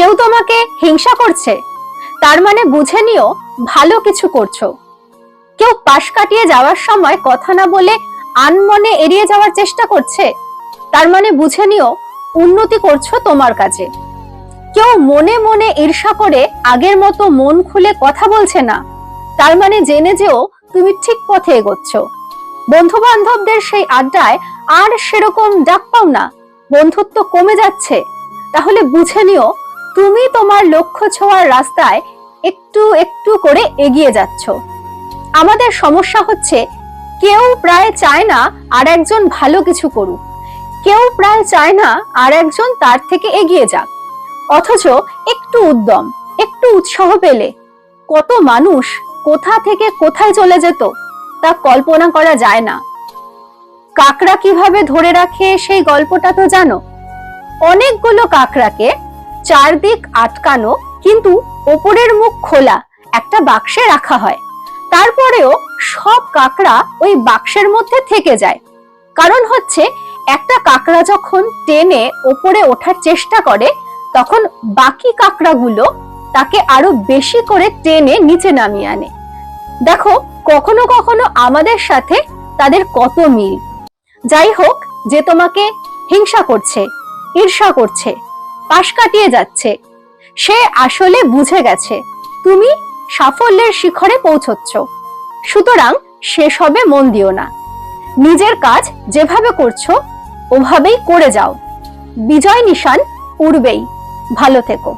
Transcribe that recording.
কেউ তোমাকে হিংসা করছে। তার মানে বুঝে নিও, ভালো কিছু করছ। কেউ পাশ কাটিয়ে যাওয়ার সময় কথা না বলে আনমনে এড়িয়ে যাওয়ার চেষ্টা করছে? তার মানে বুঝে নিও, উন্নতি করছ তোমার কাছে কেউ মনে মনে ঈর্ষা করে আগের মতো মন খুলে কথা বলছে না। তার মানে জেনে যেও, তুমি ঠিক পথে এগোচ্ছ। বন্ধু বান্ধবদের সেই আড্ডায় আর সেরকম ডাক পাও না। বন্ধুত্ব কমে যাচ্ছে। তাহলে বুঝে নিও তুমি তোমার লক্ষ্য ছোঁয়ার রাস্তায় একটু একটু করে এগিয়ে যাচ্ছ। আমাদের সমস্যা হচ্ছে, কেউ প্রায় চায় না আর একজন ভালো কিছু করুক। কেউ প্রায় চায় না আর একজন তার থেকে এগিয়ে যাক। অথচ একটু উদ্যম, একটু উৎসাহ পেলে কত মানুষ কোথা থেকে কোথায় চলে যেত তা কল্পনা করা যায় না। কাকড়া কীভাবে ধরে রাখে সেই গল্পটা তো জানো? অনেকগুলো কাকড়াকে চারদিক আটকানো, কিন্তু ওপরের মুখ খোলা, একটা বাক্সে রাখা হয়। তারপরেও সব কাকড়া ওই বাক্সের মধ্যে থেকে যায়। কারণ হচ্ছে, একটা কাকড়া যখন টেনে ওপরে ওঠার চেষ্টা করে, তখন বাকি কাকড়াগুলো তাকে আরও বেশি করে টেনে নিচে নামিয়ে আনে। দেখো, কখনো কখনো আমাদের সাথে তাদের কত মিল। যাই হোক, যে তোমাকে হিংসা করছে, ঈর্ষা করছে কাটিয়ে যাচ্ছে। সে আসলে বুঝে গেছে, তুমি সাফল্যের শিখরে পৌঁছচ্ছ। সুতরাং সেসবে মন দিও না। নিজের কাজ যেভাবে করছ, ওভাবেই করে যাও। বিজয় নিশান উড়বেই ভালো থেকো।